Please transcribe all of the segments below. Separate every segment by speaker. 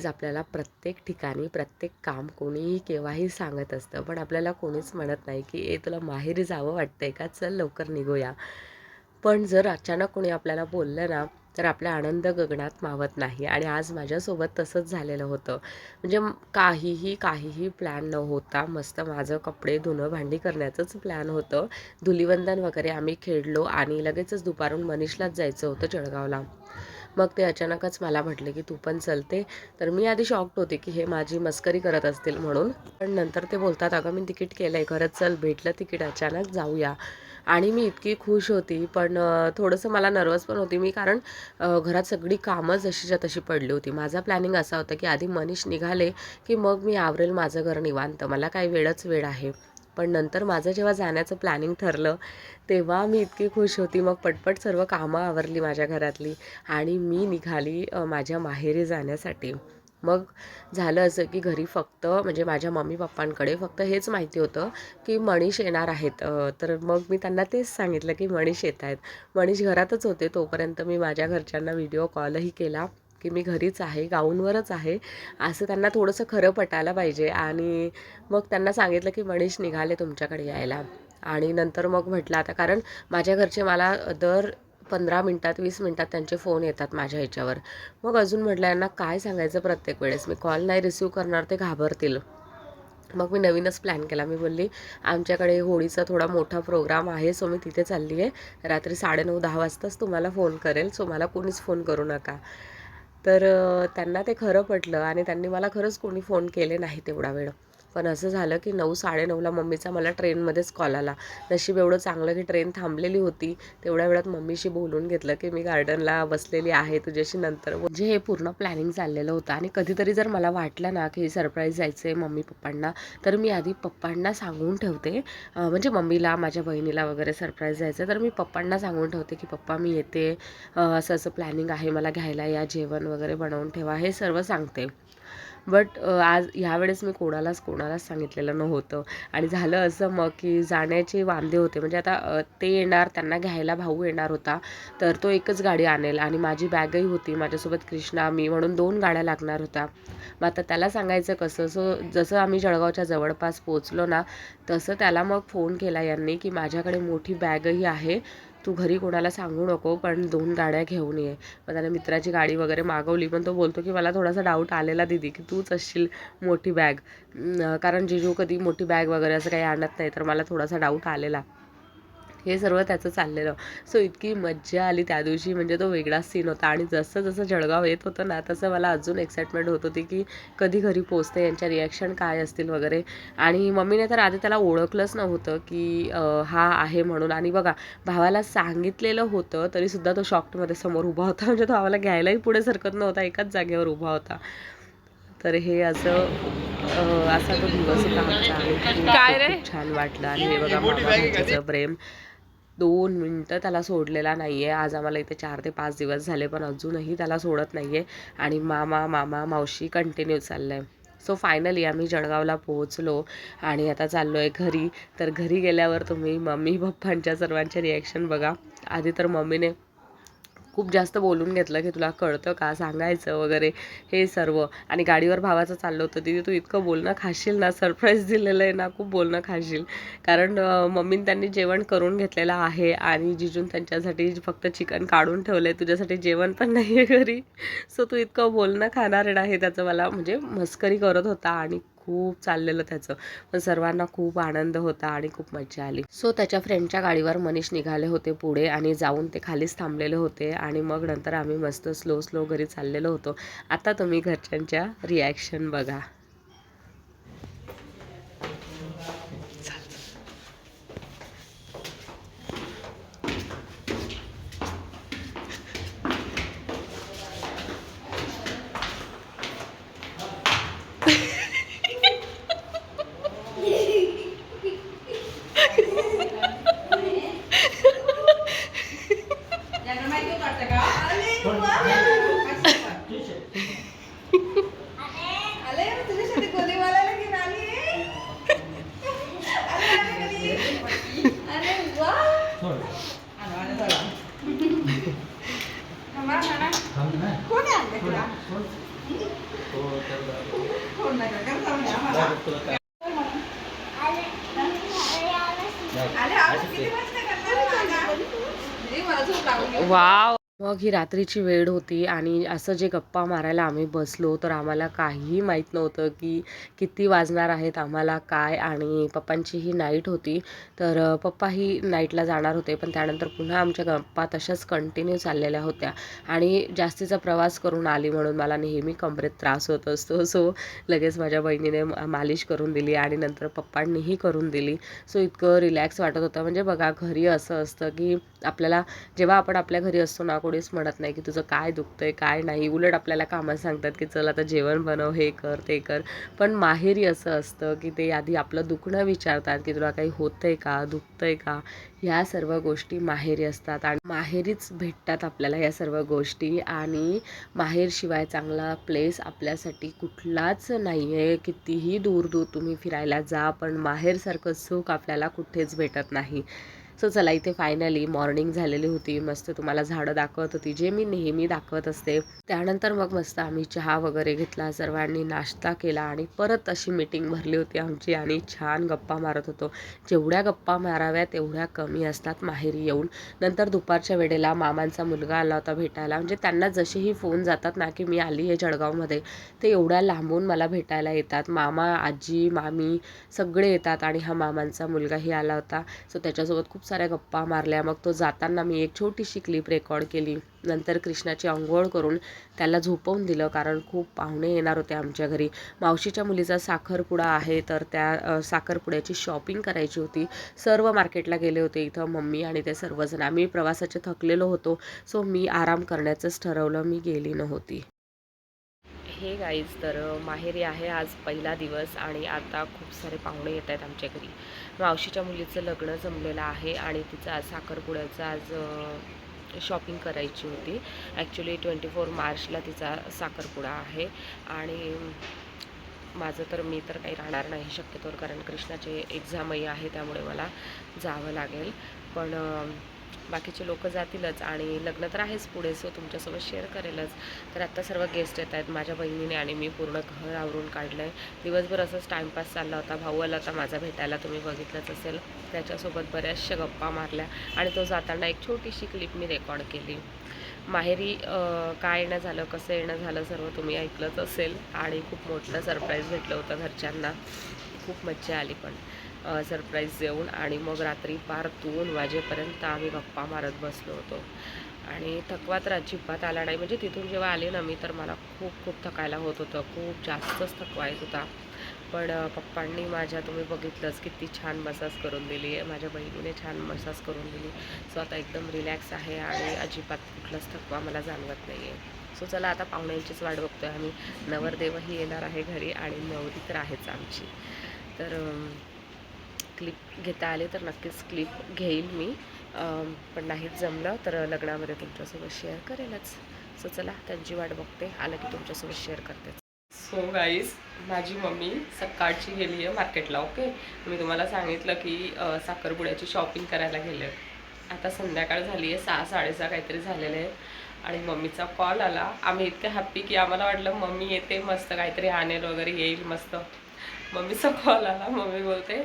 Speaker 1: So आपल्याला प्रत्येक ठिकाणी प्रत्येक काम कोणीही केव्हाही सांगत असतं. पण आपल्याला कोणीच म्हणत नाही की ए तुला माहेरी जावं वाटतंय का? चल लवकर निघूया. पण जर अचानक कोणी आपल्याला बोललं ना तर आपला आनंद गगनात मावत नाही. आणि आज माझ्यासोबत तसंच झालेलं होतं. म्हणजे काहीही काहीही प्लॅन न होता मस्त माझं कपडे धुणं भांडी करण्याचंच प्लॅन होतं. धुलिवंदन वगैरे आम्ही खेळलो आणि लगेचच दुपारून मनीषलाच जायचं होतं जळगावला. मग ते अचानकच मला म्हटले की तू पण चलते तर मी आधी शॉक्ड होते की हे माझी मस्करी करत असतील म्हणून. पण नंतर ते बोलतात अगं मी तिकीट केलं आहे खरंच चल भेटलं तिकीट अचानक जाऊया. आणि मी इतकी खुश होती पण थोडंसं मला नर्वस पण होती मी कारण घरात सगळी कामं जशीच्या तशी पडली होती. माझा प्लॅनिंग असा होता की आधी मनीष निघाले की मग मी आवरेल माझं घर निवांत. मला काही वेळच वेळ आहे. पण नंतर माझं जेव्हा जाण्याचं प्लॅनिंग ठरलं तेव्हा मी इतकी खुश होती. मग पटपट सर्व कामं आवरली माझ्या घरातली आणि मी निघाली माझ्या माहेरी जाण्यासाठी. मग झालं असं की घरी फक्त म्हणजे माझ्या मम्मी पप्पांकडे फक्त हेच माहिती होतं की मनीष येणार आहेत. तर मग मी त्यांना तेच सांगितलं की मनीष येत आहेत. मनीष घरातच होते तोपर्यंत मी माझ्या घरच्यांना व्हिडिओ कॉलही केला. की मी घरीच आहे गाऊनवरच आहे असं त्यांना थोडंसं खरं पटायला पाहिजे. आणि मग त्यांना सांगितलं की मनीष निघाले तुमच्याकडे यायला. आणि नंतर मग म्हटलं आता कारण माझ्या घरचे मला दर पंधरा मिनटात वीस मिनटात त्यांचे फोन येतात माझ्या ह्याच्यावर. मग अजून म्हटलं यांना काय सांगायचं प्रत्येक वेळेस? मी कॉल नाही रिसीव करणार ते घाबरतील. मग मी नवीनच प्लॅन केला. मी बोलली आमच्याकडे होळीचा थोडा मोठा प्रोग्राम आहे सो मी तिथे चालली आहे रात्री साडेनऊ दहा वाजताच तुम्हाला फोन करेल सो मला कोणीच फोन करू नका. तर त्यांना ते खरं पटलं आणि त्यांनी मला खरंच कोणी फोन केले नाही तेवढा वेळ. पण असं झालं की नऊ साडेनऊला मम्मीचा मला ट्रेनमध्येच कॉल आला. नशीब एवढं चांगलं की ट्रेन थांबलेली होती. तेवढ्या वेळात मम्मीशी बोलून घेतलं की मी गार्डनला बसलेली आहे तुझ्याशी नंतर. म्हणजे हे पूर्ण प्लॅनिंग चाललेलं होतं आणि कधीतरी जर मला वाटलं ना की सरप्राईज जायचं आहे मम्मी पप्पांना तर मी आधी पप्पांना सांगून ठेवते. म्हणजे मम्मीला माझ्या बहिणीला वगैरे सरप्राईज जायचं तर मी पप्पांना सांगून ठेवते की पप्पा मी येते. असं असं प्लॅनिंग आहे मला घ्यायला या जेवण वगैरे बनवून ठेवा हे सर्व सांगते. बट आज ह्यावेळेस मी कोणालाच कोणालाच सांगितलेलं नव्हतं. आणि झालं असं मग की जाण्याचे वांदे होते. म्हणजे आता ते येणार त्यांना घ्यायला भाऊ येणार होता तर तो एकच गाडी आणेल. आणि माझी बॅगही होती माझ्यासोबत कृष्णा मी म्हणून दोन गाड्या लागणार होत्या. मग आता त्याला सांगायचं कसं सो जसं आम्ही जळगावच्या जवळपास पोचलो ना तसं त्याला मग फोन केला यांनी की माझ्याकडे मोठी बॅगही आहे. तू घरी कोणाला सांगू नको पण दोन गाड्या घेऊन ये. मग त्याने मित्राची गाडी वगैरे मागवली पण तो बोलतो की मला थोडासा डाऊट आलेला दिदी की तूच असशील मोठी बॅग कारण जिजू कधी मोठी बॅग वगैरे असं काही आणत नाही तर मला थोडासा डाऊट आलेला. हे सर्व त्याचं चाललेलं. सो इतकी मज्जा आली त्या दिवशी. म्हणजे तो वेगळाच सीन होता. आणि जसं जसं जळगाव येत होतं ना तसं मला अजून एक्साइटमेंट होत होती की कधी घरी पोचते यांच्या रिॲक्शन काय असतील वगैरे. आणि मम्मीने तर आधी त्याला ओळखलंच नव्हतं की हा आहे म्हणून. आणि बघा भावाला सांगितलेलं होतं तरीसुद्धा तो शॉक्टमध्ये समोर उभा होता. म्हणजे तो भावाला घ्यायलाही पुढे सरकत नव्हता. एकाच जागेवर उभा होता. तर हे असं असा तो दिवस होता आमचा.
Speaker 2: काय रे?
Speaker 1: छान वाटलं. आणि हे बघा प्रेम. दोन मिनटं त्याला सोडलेला नाही आहे आज आम्हाला इथे चार ते पाच दिवस झाले पण अजूनही त्याला सोडत नाही आहे आणि मामा मामा मावशी कंटिन्यू चाललं आहे सो फायनली आम्ही जळगावला पोहोचलो आणि आता चाललो आहे घरी. तर घरी गेल्यावर तुम्ही मम्मी पप्पांच्या सर्वांचे रिॲक्शन बघा. आधी तर मम्मीने खूप जास्त बोलून घेतलं की तुला कळतं का सांगायचं वगैरे हे सर्व. आणि गाडीवर भावाचं चाललं होतं तिथे तू इतकं बोलणं खाशील ना सरप्राईज दिलेलं आहे ना खूप बोलणं खाशील. कारण मम्मीन त्यांनी जेवण करून घेतलेलं आहे आणि जिजून त्यांच्यासाठी फक्त चिकन काढून ठेवलं आहे तुझ्यासाठी जेवण पण नाही आहे घरी. सो तू इतकं बोलणं खाणार आहे त्याचं मला म्हणजे मस्करी करत होता आणि खूप चाललेलं त्याचं. पण सर्वांना खूप आनंद होता आणि खूप मजा आली. सो त्याच्या फ्रेंडच्या गाडीवर मनीष निघाले होते पुढे आणि जाऊन ते खालीच थांबलेले होते आणि मग नंतर आम्ही मस्त स्लो स्लो घरी चाललेलो होतो. आता तुम्ही घरच्यांच्या रिॲक्शन बघा. ওয়া मग ही रात्रीची वेळ होती आणि असं जे गप्पा मारायला आम्ही बसलो तर आम्हाला काहीही माहीत नव्हतं की किती वाजणार आहेत आम्हाला काय आणि पप्पांची ही नाईट होती. तर पप्पा ही नाईटला जाणार होते पण त्यानंतर पुन्हा आमच्या गप्पा तशाच कंटिन्यू चाललेल्या होत्या आणि जास्तीचा प्रवास करून आली म्हणून मला नेहमी कमरेत त्रास होत असतो. सो लगेच माझ्या बहिणीने मा- मालिश करून दिली आणि नंतर पप्पांनीही करून दिली. सो इतकं रिलॅक्स वाटत होतं. म्हणजे बघा घरी असं असतं की आपल्याला जेव्हा आपण आपल्या घरी असतो ना कोणीच म्हणत नाही की तुझं काय दुखतंय काय नाही. उलट आपल्याला कामं सांगतात की चल आता जेवण बनव हे कर ते कर. पण माहेरी असं असतं की ते आधी आपलं दुखणं विचारतात की तुला काही होतंय का दुखतंय का? ह्या सर्व गोष्टी माहेरी असतात आणि माहेरीच भेटतात आपल्याला या सर्व गोष्टी. आणि माहेरशिवाय चांगला प्लेस आपल्यासाठी कुठलाच नाही आहे कितीही दूर दूर तुम्ही फिरायला जा पण माहेरसारखं सुख आपल्याला कुठेच भेटत नाही. सो चला इथे फायनली मॉर्निंग झालेली होती. मस्त तुम्हाला झाडं दाखवत होती. जे मी नेहमी दाखवत असते. त्यानंतर मग मस्त आम्ही चहा वगैरे घेतला. सर्वांनी नाश्ता केला आणि परत अशी मीटिंग भरली होती आमची आणि छान गप्पा मारत होतो. जेवढ्या गप्पा माराव्या तेवढ्या कमी असतात माहेरी येऊन. नंतर दुपारच्या वेळेला मामांचा मुलगा आला होता भेटायला. म्हणजे त्यांना जसेही फोन जातात ना की मी आली आहे जळगावमध्ये ते एवढ्या लांबून मला भेटायला येतात. मामा आजी मामी सगळे येतात आणि हा मामांचा मुलगाही आला होता. सो त्याच्यासोबत खूप साऱ्या गप्पा मारल्या. मग तो जाताना मी एक छोटीशी क्लिप रेकॉर्ड केली. नंतर कृष्णाची आंघोळ करून त्याला झोपवून दिलं कारण खूप पाहुणे येणार होते आमच्या घरी. मावशीच्या मुलीचा साखरपुडा आहे तर त्या साखरपुड्याची शॉपिंग करायची होती. सर्व मार्केटला गेले होते इथं मम्मी आणि ते सर्वजण. आम्ही प्रवासाचे थकलेलो होतो सो मी आराम करण्याचंच ठरवलं. मी गेली नव्हती. हे गाईज तर माहेरी आहे आज पहिला दिवस आणि आता खूप सारे पाहुणे येत आहेत आमच्या घरी. मावशीच्या मुलीचं लग्न जमलेलं आहे आणि तिचं आज साखरपुड्याचं आज शॉपिंग करायची होती. ॲक्च्युली ट्वेंटी फोर मार्चला तिचा साखरपुडा आहे आणि माझं तर मी तर काही राहणार नाही शक्यतोवर कारण कृष्णाचे एक्झामही आहे त्यामुळे मला जावं लागेल. पण बाकीचे लोक जातीलच आणि लग्न तर आहेच पुढे सो तुमच्यासोबत शेअर करेलच. तर आत्ता सर्व गेस्ट येत आहेत माझ्या बहिणीने आणि मी पूर्ण घर आवरून काढलं आहे दिवसभर असंच टाईमपास चालला होता. भाऊ आला होता माझा भेटायला तुम्ही बघितलंच असेल. त्याच्यासोबत बऱ्याचशा गप्पा मारल्या आणि तो जाताना एक छोटीशी क्लिप मी रेकॉर्ड केली. माहेरी काय येणं झालं कसं येणं झालं सर्व तुम्ही ऐकलंच असेल. आणि खूप मोठं सरप्राईज भेटलं होतं घरच्यांना. खूप मज्जा आली पण. सरप्राईज देऊन आणि मग रात्री पार दोन वाजेपर्यंत आम्ही गप्पा मारत बसलो होतो. आणि थकवा तर अजिबात आला नाही. म्हणजे तिथून जेव्हा आले ना मी तर मला खूप खूप थकायला होत होतं. खूप जास्तच थकवा येत होता. पण पप्पांनी माझ्या तुम्ही बघितलंच किती छान मसाज करून दिली. आहे माझ्या बहिणीने छान मसाज करून दिली. सो आता एकदम रिलॅक्स आहे आणि अजिबात कुठलाच थकवा मला जाणवत नाही आहे सो चला आता पाहुण्यांचीच वाट बघतोय आम्ही. नवरदेवही येणार आहे घरी आणि नवरी तर आहेच आमची. तर क्लिप घेता आले तर नक्कीच क्लिप घेईल मी. पण नाहीच जमलं तर लग्नामध्ये तुमच्यासोबत शेअर करेलच. सो चला त्यांची वाट बघते. आलं की तुमच्यासोबत शेअर करते. सो गाईज माझी मम्मी सकाळची गेली आहे मार्केटला ओके मी तुम्हाला सांगितलं की साखरपुड्याची शॉपिंग करायला गेले. आता संध्याकाळ झाली आहे सहा साडेसहा काहीतरी झालेलं आहे आणि मम्मीचा कॉल आला. आम्ही इतके हॅप्पी की आम्हाला वाटलं मम्मी येते मस्त काहीतरी आणेल वगैरे येईल मस्त. मम्मीचा कॉल आला. मम्मी बोलते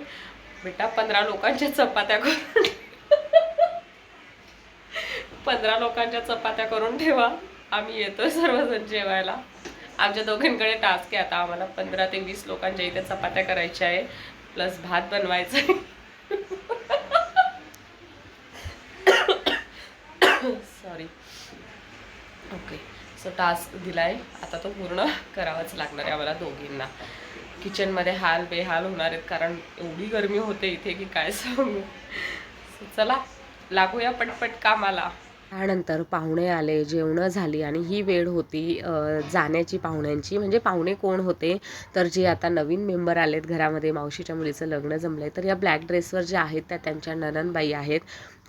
Speaker 1: बेटा पंधरा लोकांच्या चपात्या करून पंधरा लोकांच्या चपात्या करून ठेवा. आम्ही येतो सर्वजण जेवायला. आमच्या दोघांकडे टास्क आहे आता. आम्हाला पंधरा ते वीस लोकांच्या इथे चपात्या करायच्या आहे. प्लस भात बनवायचा आहे सॉरी ओके सो टास्क दिलाय. आता तो पूर्ण करावाच लागणार आहे आम्हाला दोघींना. किचनमध्ये हाल बेहाल होणार आहेत कारण एवढी गरमी होते इथे की काय सांगू. चला लागूया पटपट कामाला. त्यानंतर पाहुणे आले जेवणं झाली आणि ही वेळ होती जाण्याची पाहुण्यांची. म्हणजे पाहुणे कोण होते? तर जे आता नवीन मेंबर आलेत घरामध्ये मावशीच्या मुलीचं लग्न जमलं आहे तर या ब्लॅक ड्रेसवर ज्या आहेत त्या त्यांच्या नननबाई आहेत.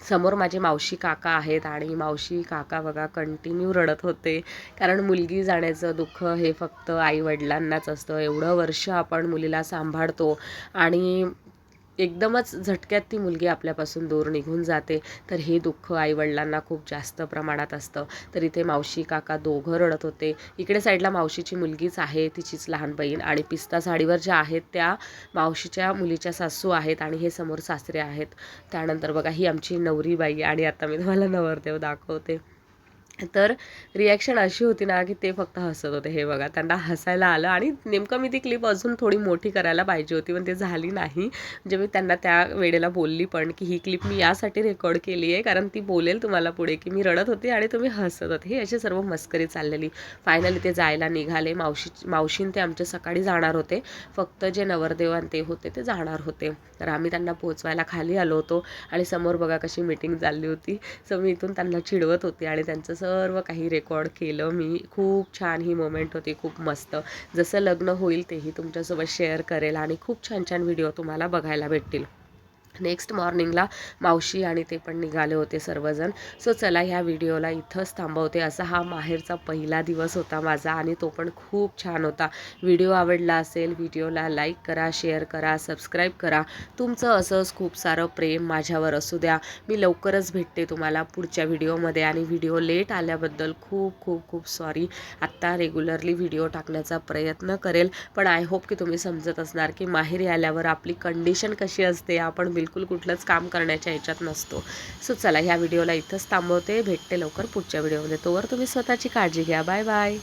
Speaker 1: समोर माझे मावशी काका आहेत आणि मावशी काका बघा कंटिन्यू रडत होते. कारण मुलगी जाण्याचं दुःख हे फक्त आईवडिलांनाच असतं. एवढं वर्ष आपण मुलीला सांभाळतो आणि एकदमच झटक्यात ती मुलगी आपल्यापासून दूर निघून जाते. तर हे दुःख आईवडिलांना खूप जास्त प्रमाणात असतं. तर इथे मावशी काका दोघं रडत होते. इकडे साईडला मावशीची मुलगीच आहे तिचीच लहान बहीण आणि पिस्ता साडीवर ज्या आहेत त्या मावशीच्या मुलीच्या सासू आहेत आणि हे समोर सासरे आहेत. त्यानंतर बघा ही आमची नवरीबाई आणि आता मी तुम्हाला नवरदेव दाखवते. तर रिॲक्शन अशी होती ना की ते फक्त हसत होते. हे बघा त्यांना हसायला आलं आणि नेमकं मी ती क्लिप अजून थोडी मोठी करायला पाहिजे होती पण ते झाली नाही. म्हणजे मी त्यांना त्या वेळेला बोलली पण की ही क्लिप मी यासाठी रेकॉर्ड केली आहे कारण ती बोलेल तुम्हाला पुढे की मी रडत होते आणि तुम्ही हसत होते. हे अशी सर्व मस्करी चाललेली. फायनली ते जायला निघाले. मावशी मावशीन ते आमच्या सकाळी जाणार होते. फक्त जे नवरदेवान ते होते ते जाणार होते. तर आम्ही त्यांना पोचवायला खाली आलो होतो आणि समोर बघा कशी मीटिंग चालली होती. सो मी इथून त्यांना चिडवत होते आणि त्यांचं सर्व काही रेकॉर्ड केलं. मी खूप छान ही मोमेंट होती खूप मस्त. जसं लग्न होईल तेही तुमच्यासोबत शेअर करेल आणि खूप छान छान व्हिडिओ तुम्हाला बघायला भेटतील. नेक्स्ट मॉर्निंगला मावशी आणि ते पण निघाले होते सर्वजण. सो चला ह्या व्हिडिओला इथंच थांबवते. असा हा माहेरचा पहिला दिवस होता माझा आणि तो पण खूप छान होता. व्हिडिओ आवडला असेल व्हिडिओला लाईक करा शेअर करा सबस्क्राईब करा. तुमचं असंच खूप सारं प्रेम माझ्यावर असू द्या. मी लवकरच भेटते तुम्हाला पुढच्या व्हिडिओमध्ये आणि व्हिडिओ लेट आल्याबद्दल खूप खूप खूप सॉरी आत्ता रेग्युलरली व्हिडिओ टाकण्याचा प्रयत्न करेल. पण आय होप की तुम्ही समजत असणार की माहेरी आल्यावर आपली कंडिशन कशी असते आपण बिलकुल कुठलंच काम करण्याच्या ह्याच्यात नसतो. सो चला ह्या व्हिडिओला इथंच थांबवते. भेटते लवकर पुढच्या व्हिडिओमध्ये. तोवर तुम्ही स्वतःची काळजी घ्या. Bye bye